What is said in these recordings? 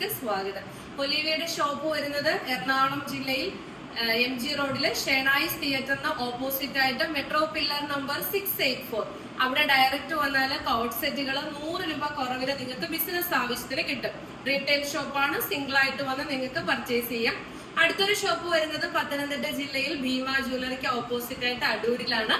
ചാനലിലേക്ക് സ്വാഗതം. ഒലീവിയുടെ ഷോപ്പ് വരുന്നത് എറണാകുളം ജില്ലയിൽ എം ജി റോഡിലെ ഷെനായിസ് തിയേറ്ററിന് ഓപ്പോസിറ്റ് ആയിട്ട് metro pillar number six eight four അവിടെ ഡയറക്റ്റ് വന്നാൽ കൗട്ട് സെറ്റുകൾ നൂറ് രൂപ കുറവിൽ നിങ്ങൾക്ക് ബിസിനസ് ആവശ്യത്തിന് കിട്ടും. റീറ്റെയിൽ ഷോപ്പാണ് സിംഗിൾ ആയിട്ട് വന്ന് നിങ്ങൾക്ക് പർച്ചേസ് ചെയ്യാം. അടുത്തൊരു ഷോപ്പ് വരുന്നത് പത്തനംതിട്ട ജില്ലയിൽ ഭീമ ജ്വല്ലറിക്ക് ഓപ്പോസിറ്റ് ആയിട്ട് അടൂരിലാണ്.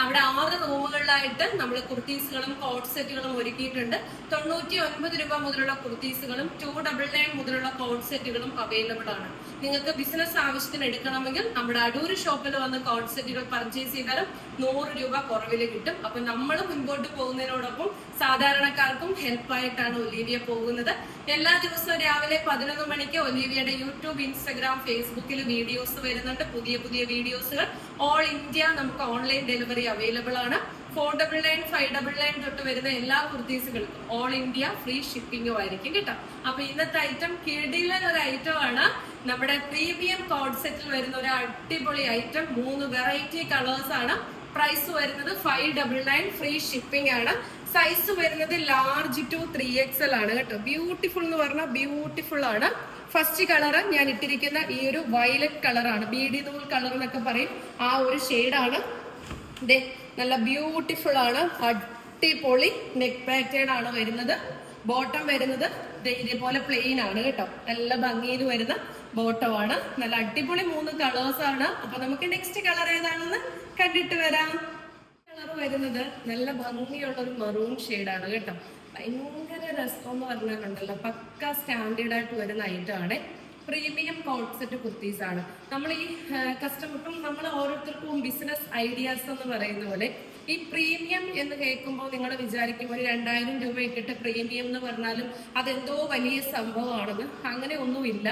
അവിടെ ആറ് റൂമുകളിലായിട്ട് നമ്മൾ കുർത്തീസുകളും കോട്ട് സെറ്റുകളും ഒരുക്കിയിട്ടുണ്ട്. തൊണ്ണൂറ്റി ഒൻപത് രൂപ മുതലുള്ള കുർത്തീസുകളും ടു ഡബിൾ നയൻ മുതലുള്ള കോട്ട് സെറ്റുകളും അവൈലബിൾ ആണ്. നിങ്ങൾക്ക് ബിസിനസ് ആവശ്യത്തിന് എടുക്കണമെങ്കിൽ നമ്മുടെ അടൂർ ഷോപ്പിൽ വന്ന് കോട്ട് സെറ്റുകൾ പർച്ചേസ് ചെയ്താലും നൂറ് രൂപ കുറവിൽ കിട്ടും. അപ്പൊ നമ്മൾ മുൻപോട്ട് പോകുന്നതിനോടൊപ്പം സാധാരണക്കാർക്കും ഹെൽപ്പായിട്ടാണ് ഒലീവിയ പോകുന്നത്. എല്ലാ ദിവസവും രാവിലെ പതിനൊന്ന് മണിക്ക് ഒലീവിയയുടെ യൂട്യൂബ് ഇൻസ്റ്റഗ്രാം ഫേസ്ബുക്കിൽ വീഡിയോസ് വരുന്നുണ്ട്. പുതിയ പുതിയ വീഡിയോസുകൾ. ഓൾ ഇന്ത്യ നമുക്ക് ഓൺലൈൻ ഡെലിവറി അവൈലബിൾ ആണ്. Four double nine five double nine തൊട്ട് വരുന്ന എല്ലാ കുർത്തീസുകൾക്കും ഓൾ ഇന്ത്യ ഫ്രീ ഷിപ്പിംഗും ആയിരിക്കും കേട്ടോ. അപ്പൊ ഇന്നത്തെ ഐറ്റം കിടിലൻ ഒരു ഐറ്റം ആണ്. നമ്മുടെ പ്രീമിയം കോഡ് സെറ്റിൽ വരുന്ന ഒരു അടിപൊളി ഐറ്റം മൂന്ന് വെറൈറ്റി കളേഴ്സ് ആണ്. പ്രൈസ് വരുന്നത് five double nine free shipping ആണ്. സൈസ് വരുന്നത് large to three X L ആണ് കേട്ടോ. ബ്യൂട്ടിഫുൾ എന്ന് പറഞ്ഞാൽ ബ്യൂട്ടിഫുൾ ആണ്. ഫസ്റ്റ് കളർ ഞാൻ ഇട്ടിരിക്കുന്ന ഈ ഒരു വയലറ്റ് കളറാണ് ബീഡി നൂൽ കളർ എന്നൊക്കെ പറയും. ആ ഒരു ഷെയ്ഡാണ് ദേ നല്ല ബ്യൂട്ടിഫുൾ ആണ്. അടിപൊളി നെക്ക് പാറ്റേൺ ആണ് വരുന്നത്. ബോട്ടം വരുന്നത് ഇതേപോലെ പ്ലെയിൻ ആണ് കേട്ടോ. നല്ല ഭംഗിയിൽ വരുന്ന ബോട്ടം ആണ്. നല്ല അടിപൊളി മൂന്ന് കളേഴ്സ് ആണ്. അപ്പൊ നമുക്ക് നെക്സ്റ്റ് കളർ ഏതാണെന്ന് കണ്ടിട്ട് വരാം. കളർ വരുന്നത് നല്ല ഭംഗിയുള്ള ഒരു മറൂൺ ആണ് കേട്ടോ. ഭയങ്കര രസം എന്ന് പറഞ്ഞാലുണ്ടല്ലോ. പക്ക സ്റ്റാൻഡേർഡ് ആയിട്ട് വരുന്ന ഐറ്റം ആണ്. പ്രീമിയം കോൺസെപ്റ്റ് കുർത്തീസ് ആണ്. നമ്മൾ ഈ കസ്റ്റമർക്കും നമ്മൾ ഓരോരുത്തർക്കും ബിസിനസ് ഐഡിയാസ് എന്ന് പറയുന്ന പോലെ ഈ പ്രീമിയം എന്ന് കേൾക്കുമ്പോൾ നിങ്ങൾ വിചാരിക്കും ഒരു രണ്ടായിരം രൂപ ഇട്ടിട്ട് പ്രീമിയം എന്ന് പറഞ്ഞാലും അതെന്തോ വലിയ സംഭവമാണെന്ന്. അങ്ങനെ ഒന്നുമില്ല.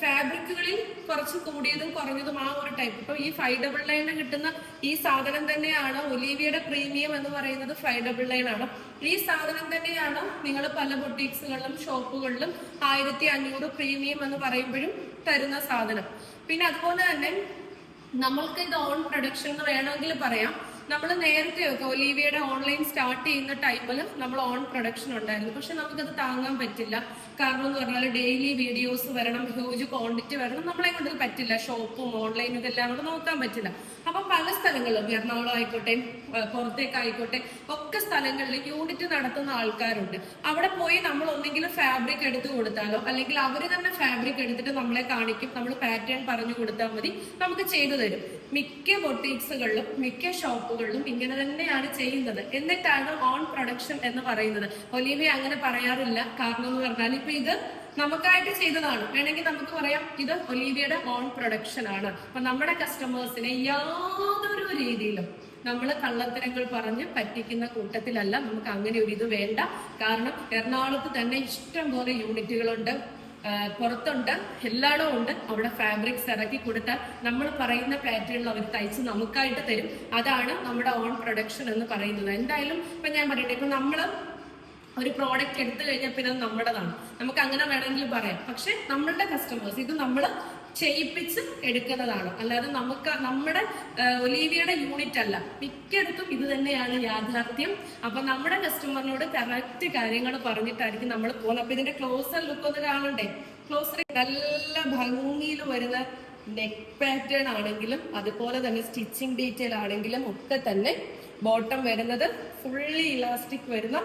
ഫാബ്രിക്കുകളിൽ കുറച്ച് കൂടിയതും കുറഞ്ഞതും ആ ഒരു ടൈപ്പ് ഇപ്പൊ ഈ ഫൈവ് ഡബിൾ നയന് കിട്ടുന്ന ഈ സാധനം തന്നെയാണ് ഒലീവിയുടെ പ്രീമിയം എന്ന് പറയുന്നത് ഫൈവ് ഡബിൾ നയൻ ആണ്. ഈ സാധനം തന്നെയാണ് നിങ്ങൾ പല ബൊട്ടീക്സുകളിലും ഷോപ്പുകളിലും ആയിരത്തി അഞ്ഞൂറ് പ്രീമിയം എന്ന് പറയുമ്പോഴും തരുന്ന സാധനം. പിന്നെ അതുപോലെ തന്നെ നമ്മൾക്ക് ഇത് ഓൺ പ്രൊഡക്ഷൻ എന്ന് വേണമെങ്കിൽ പറയാം. നമ്മൾ നേരത്തെ ഒക്കെ ഒലീവിയയുടെ ഓൺലൈൻ സ്റ്റാർട്ട് ചെയ്യുന്ന ടൈമിൽ നമ്മൾ ഓൺ പ്രൊഡക്ഷൻ ഉണ്ടായിരുന്നു. പക്ഷെ നമുക്കത് താങ്ങാൻ പറ്റില്ല. കാരണം എന്ന് പറഞ്ഞാൽ ഡെയിലി വീഡിയോസ് വരണം ഹ്യൂജ് ക്വാണ്ടിറ്റി വരണം നമ്മളെ കൊണ്ട് പറ്റില്ല. ഷോപ്പും ഓൺലൈനും ഇതെല്ലാം കൂടെ നോക്കാൻ പറ്റില്ല. അപ്പൊ പല സ്ഥലങ്ങളിലും എറണാകുളം ആയിക്കോട്ടെ പുറത്തേക്കായിക്കോട്ടെ ഒക്കെ സ്ഥലങ്ങളിൽ യൂണിറ്റ് നടത്തുന്ന ആൾക്കാരുണ്ട്. അവിടെ പോയി നമ്മൾ ഒന്നെങ്കിലും ഫാബ്രിക് എടുത്തു കൊടുത്താലോ അല്ലെങ്കിൽ അവർ തന്നെ ഫാബ്രിക് എടുത്തിട്ട് നമ്മളെ കാണിക്കും. നമ്മൾ പാറ്റേൺ പറഞ്ഞു കൊടുത്താൽ മതി. നമുക്ക് ചെയ്തു തരും. മിക്ക ബൊട്ടീക്സുകളിലും മിക്ക ഷോപ്പുകളിലും ഇങ്ങനെ തന്നെയാണ് ചെയ്യുന്നത്. എന്നിട്ടാണ് ഓൺ പ്രൊഡക്ഷൻ എന്ന് പറയുന്നത്. ഒലീവിയ അങ്ങനെ പറയാറില്ല. കാരണം എന്ന് പറഞ്ഞാൽ ഇപ്പൊ ഇത് നമുക്കായിട്ട് ചെയ്തതാണ്. വേണമെങ്കിൽ നമുക്ക് പറയാം ഇത് ഒലീവിയുടെ ഓൺ പ്രൊഡക്ഷൻ ആണ്. അപ്പൊ നമ്മുടെ കസ്റ്റമേഴ്സിനെ യാതൊരു രീതിയിലും നമ്മൾ കള്ളത്തരങ്ങൾ പറഞ്ഞ് പറ്റിക്കുന്ന കൂട്ടത്തിലല്ല നമുക്ക് അങ്ങനെ ഒരു ഇത് വേണ്ട. കാരണം എറണാകുളത്ത് തന്നെ ഇഷ്ടം പോലെ യൂണിറ്റുകളുണ്ട് പുറത്തുണ്ട്. എല്ലായിടവും ഉണ്ട്. അവിടെ ഫാബ്രിക്സ് ഇറക്കി കൊടുത്താൽ നമ്മൾ പറയുന്ന പാറ്റേണിൽ അവർ തയ്ച്ച് നമുക്കായിട്ട് തരും. അതാണ് നമ്മുടെ ഓൺ പ്രൊഡക്ഷൻ എന്ന് പറയുന്നത്. എന്തായാലും ഇപ്പൊ ഞാൻ പറയട്ടെ ഇപ്പൊ നമ്മൾ ഒരു പ്രോഡക്റ്റ് എടുത്തു കഴിഞ്ഞാൽ പിന്നെ അത് നമ്മുടേതാണ്. നമുക്ക് അങ്ങനെ വേണമെങ്കിൽ പറയാം. പക്ഷെ നമ്മളുടെ കസ്റ്റമേഴ്സ് ഇത് നമ്മൾ ചെയ്യിപ്പിച്ച് എടുക്കുന്നതാണ്. അല്ലാതെ നമുക്ക് നമ്മുടെ ഒലീവിയുടെ യൂണിറ്റ് അല്ല. മിക്കയിടത്തും ഇത് തന്നെയാണ് യാഥാർത്ഥ്യം. അപ്പൊ നമ്മുടെ കസ്റ്റമറിനോട് കറക്റ്റ് കാര്യങ്ങൾ പറഞ്ഞിട്ടായിരിക്കും നമ്മൾ പോകുന്നത്. അപ്പൊ ഇതിന്റെ ക്ലോസർ ലുക്ക് ഒന്ന് കാണണ്ടേ? ക്ലോസർ നല്ല ഭംഗിയിൽ വരുന്ന നെക്ക് പാറ്റേൺ ആണെങ്കിലും അതുപോലെ തന്നെ സ്റ്റിച്ചിങ് ഡീറ്റെയിൽ ആണെങ്കിലും ഒക്കെ തന്നെ ബോട്ടം വരുന്നത് ഫുള്ളി ഇലാസ്റ്റിക് വരുന്ന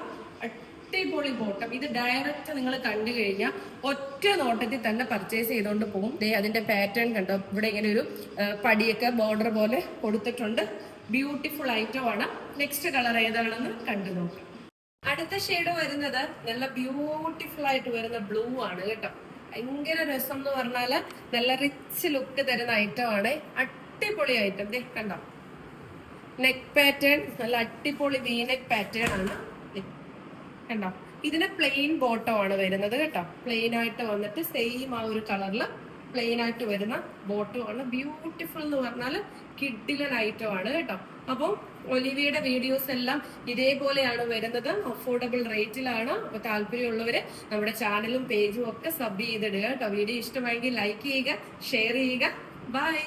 അടിപൊളി ബോട്ടം ഇത് ഡയറക്റ്റ് നിങ്ങൾ കണ്ടു കഴിഞ്ഞാൽ ഒറ്റ നോട്ടത്തിൽ തന്നെ പർച്ചേസ് ചെയ്തുകൊണ്ട് പോകും. അതിന്റെ പാറ്റേൺ കണ്ടോ? ഇവിടെ ഇങ്ങനെ ഒരു പടിയൊക്കെ ബോർഡർ പോലെ കൊടുത്തിട്ടുണ്ട്. ബ്യൂട്ടിഫുൾ ഐറ്റം ആണ്. നെക്സ്റ്റ് കളർ ഏതാണെന്ന് കണ്ടു നോക്കാം. അടുത്ത ഷെയ്ഡ് വരുന്നത് നല്ല ബ്യൂട്ടിഫുൾ ആയിട്ട് വരുന്ന ബ്ലൂ ആണ് കേട്ടോ. ഭയങ്കര രസം എന്ന് പറഞ്ഞാൽ നല്ല റിച്ച് ലുക്ക് തരുന്ന ഐറ്റം ആണ്. അടിപൊളി ഐറ്റം ദേ കണ്ടോ? നെക്ക് പാറ്റേൺ നല്ല അടിപൊളി വി നെക്ക് പാറ്റേൺ ആണ്. കണ്ടോ? ഇതിന് പ്ലെയിൻ ബോട്ടം ആണ് വരുന്നത് കേട്ടോ. പ്ലെയിൻ ആയിട്ട് വന്നിട്ട് സെയിം ആ ഒരു കളറിൽ പ്ലെയിൻ ആയിട്ട് വരുന്ന ബോട്ടം ആണ്. ബ്യൂട്ടിഫുൾ എന്ന് പറഞ്ഞാൽ കിഡിലൻ ഐറ്റം ആണ് കേട്ടോ. അപ്പം ഒലിവിയുടെ വീഡിയോസ് എല്ലാം ഇതേപോലെയാണ് വരുന്നത്. അഫോർഡബിൾ റേറ്റിലാണ് അപ്പൊ താല്പര്യമുള്ളവര് നമ്മുടെ ചാനലും പേജും ഒക്കെ സബ് ചെയ്തിടുക കേട്ടോ. വീഡിയോ ഇഷ്ടമായെങ്കിൽ ലൈക്ക് ചെയ്യുക ഷെയർ ചെയ്യുക. ബൈ